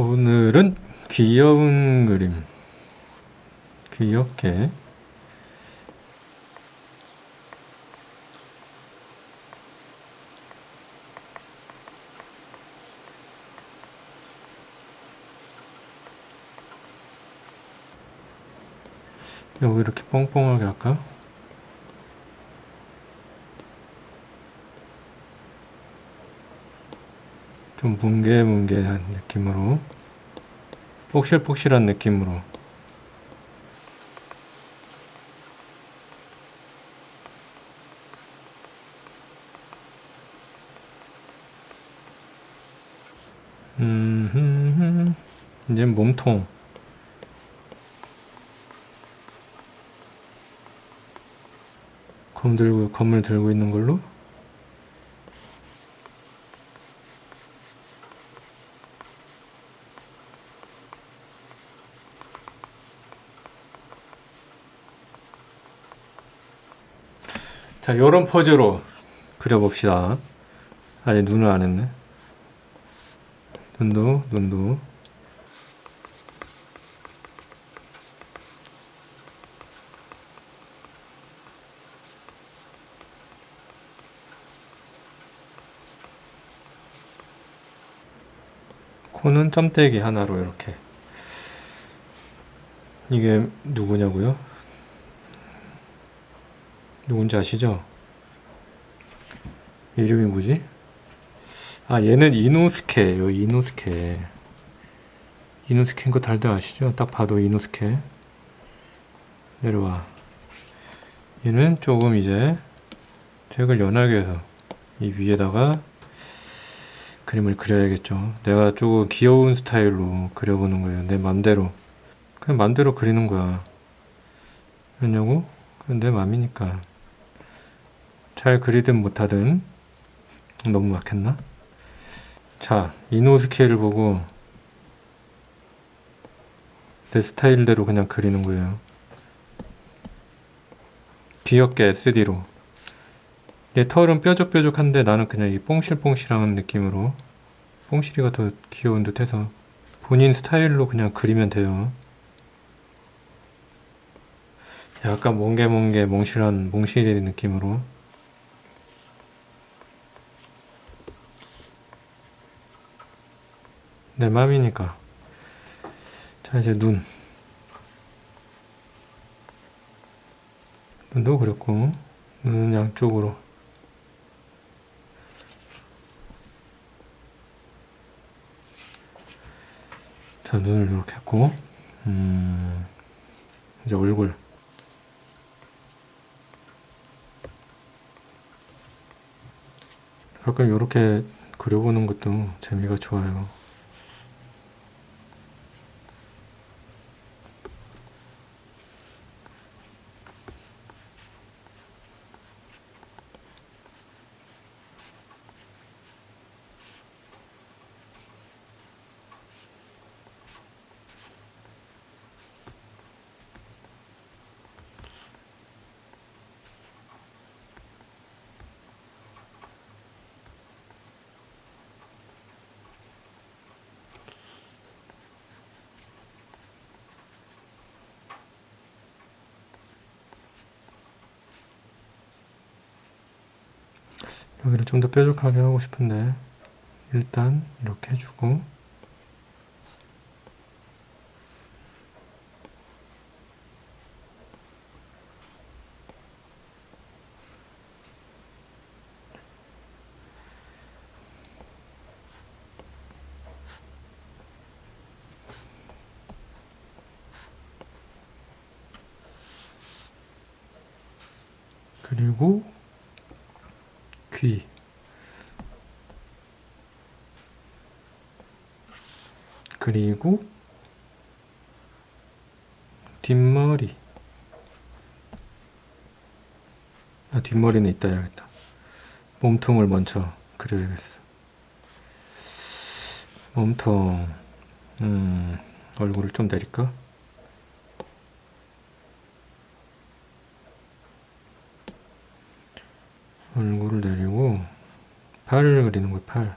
오늘은 귀여운 그림 귀엽게 여기 이렇게 뻥뻥하게 할까? 좀 뭉게뭉게한 느낌으로 폭실폭실한 느낌으로. 음, 이제 몸통. 검 들고 검을 들고 있는 걸로 자 요런 포즈로 그려봅시다. 아직 눈을 안 했네. 눈도 눈도. 코는 점떼기 하나로 이렇게. 이게 누구냐고요? 누군지 아시죠? 이름이 뭐지? 아 얘는 이노스케예요 이노스케 이노스케인 거 달들 아시죠? 딱 봐도 이노스케 내려와 얘는 조금 이제 색을 연하게 해서 이 위에다가 그림을 그려야겠죠 내가 조금 귀여운 스타일로 그려보는 거예요 내 맘대로 그냥 맘대로 그리는 거야 왜냐고? 그건 내 맘이니까 잘 그리든 못하든 너무 막혔나? 자, 이노스케를 보고 내 스타일대로 그냥 그리는 거예요. 귀엽게 SD로. 얘 털은 뾰족뾰족한데 나는 그냥 이 뽕실뽕실한 느낌으로 뽕실이가 더 귀여운 듯 해서 본인 스타일로 그냥 그리면 돼요. 약간 몽게몽게 몽실한 몽실이 느낌으로 내 맘이니까. 자, 이제 눈. 눈도 그렸고, 눈은 양쪽으로. 자, 눈을 이렇게 했고, 음, 이제 얼굴. 가끔 이렇게 그려보는 것도 재미가 좋아요. 여기를 좀 더 뾰족하게 하고 싶은데 일단 이렇게 해주고. 그리고 귀 그리고 뒷머리. 아 뒷머리는 이따 해야겠다. 몸통을 먼저 그려야겠어. 몸통. 음 얼굴을 좀 내릴까? 얼굴을 내리고 팔을 그리는 거야 팔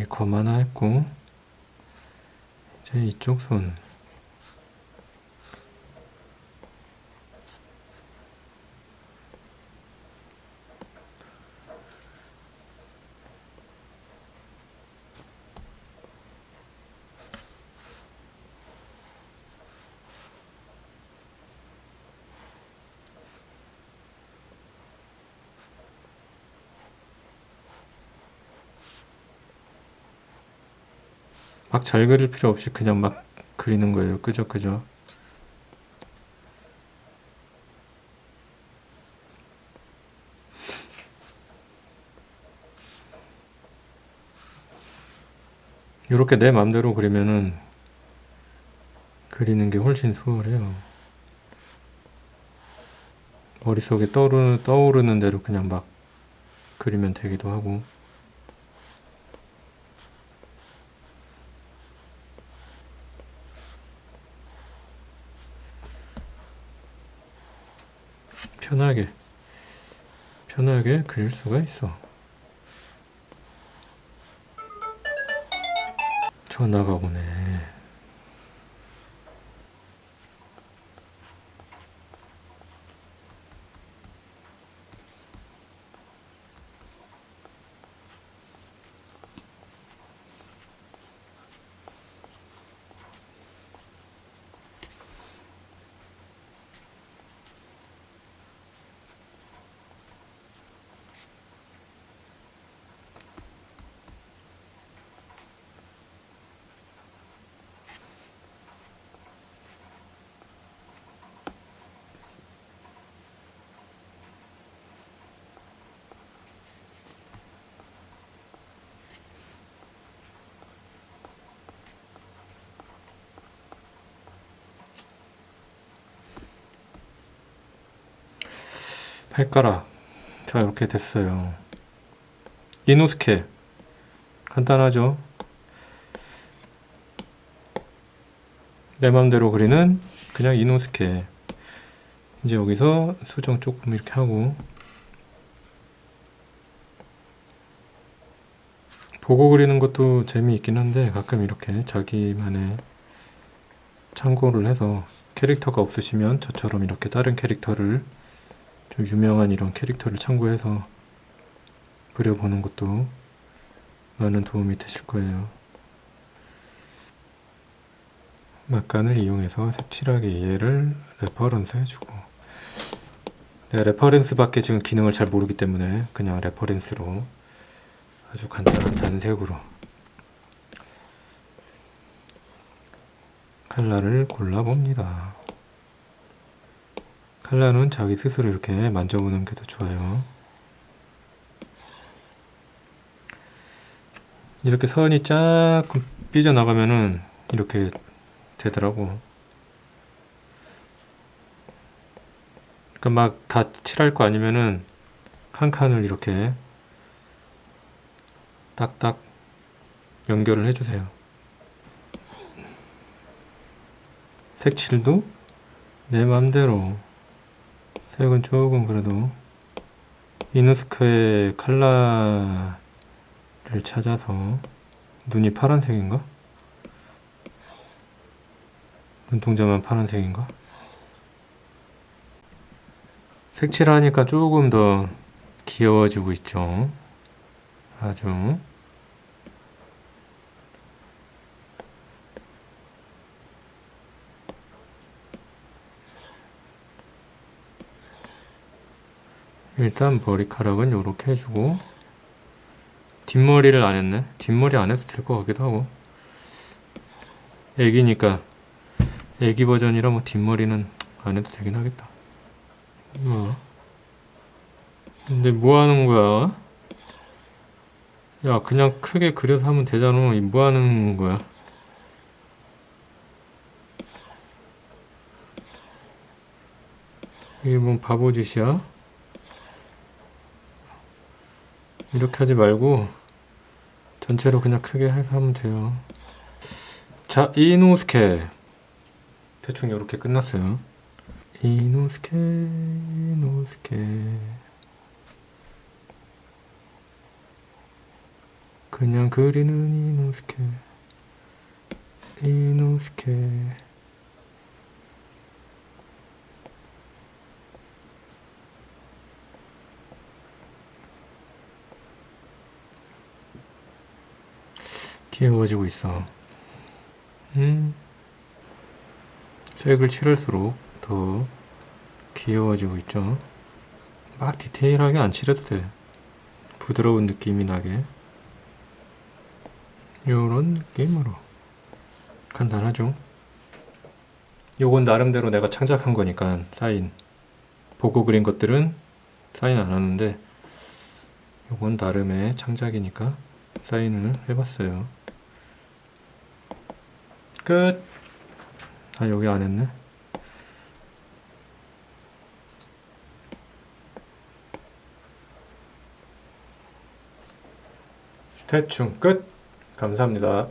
여기 검 하나 했고 이제 이쪽 손 막 잘 그릴 필요 없이 그냥 막 그리는 거예요. 그죠, 그죠. 이렇게 내 맘대로 그리면은 그리는 게 훨씬 수월해요. 머릿속에 떠오르는, 떠오르는 대로 그냥 막 그리면 되기도 하고. 편하게 편하게 그릴 수가 있어. 전화가 오네. 발가락. 자, 이렇게 됐어요. 이노스케. 간단하죠? 내 맘대로 그리는 그냥 이노스케. 이제 여기서 수정 조금 이렇게 하고 보고 그리는 것도 재미있긴 한데 가끔 이렇게 자기만의 참고를 해서 캐릭터가 없으시면 저처럼 이렇게 다른 캐릭터를 좀 유명한 이런 캐릭터를 참고해서 그려보는 것도 많은 도움이 되실 거예요. 막간을 이용해서 색칠하기 얘를 레퍼런스 해주고 내가 레퍼런스 밖에 지금 기능을 잘 모르기 때문에 그냥 레퍼런스로 아주 간단한 단색으로 칼라를 골라봅니다. 칼라는 자기 스스로 이렇게 만져보는 게 더 좋아요. 이렇게 선이 조금 삐져나가면은 이렇게 되더라고. 그러니까 막 다 칠할 거 아니면은 칸칸을 이렇게 딱딱 연결을 해주세요. 색칠도 내 맘대로 색은 조금 그래도 이누스크의 칼라를 찾아서 눈이 파란색인가? 눈동자만 파란색인가? 색칠하니까 조금 더 귀여워지고 있죠. 아주 일단 머리카락은 요렇게 해주고 뒷머리를 안 했네. 뒷머리 안 해도 될 것 같기도 하고. 애기니까 애기 버전이라 뭐 뒷머리는 안 해도 되긴 하겠다. 뭐 근데 뭐 하는 거야? 야 그냥 크게 그려서 하면 되잖아. 이뭐 하는 거야? 이게 뭔 바보 짓이야 이렇게 하지 말고 전체로 그냥 크게 해서 하면 돼요. 자, 이노스케 대충 이렇게 끝났어요. 이노스케, 이노스케 그냥 그리는 이노스케 이노스케 귀여워지고 있어. 음. 색을 칠할수록 더 귀여워지고 있죠. 막 디테일하게 안 칠해도 돼. 부드러운 느낌이 나게. 요런 느낌으로. 간단하죠? 요건 나름대로 내가 창작한 거니까 사인. 보고 그린 것들은 사인 안 하는데 요건 나름의 창작이니까 사인을 해봤어요 끝! 아 여기 안 했네 대충 끝! 감사합니다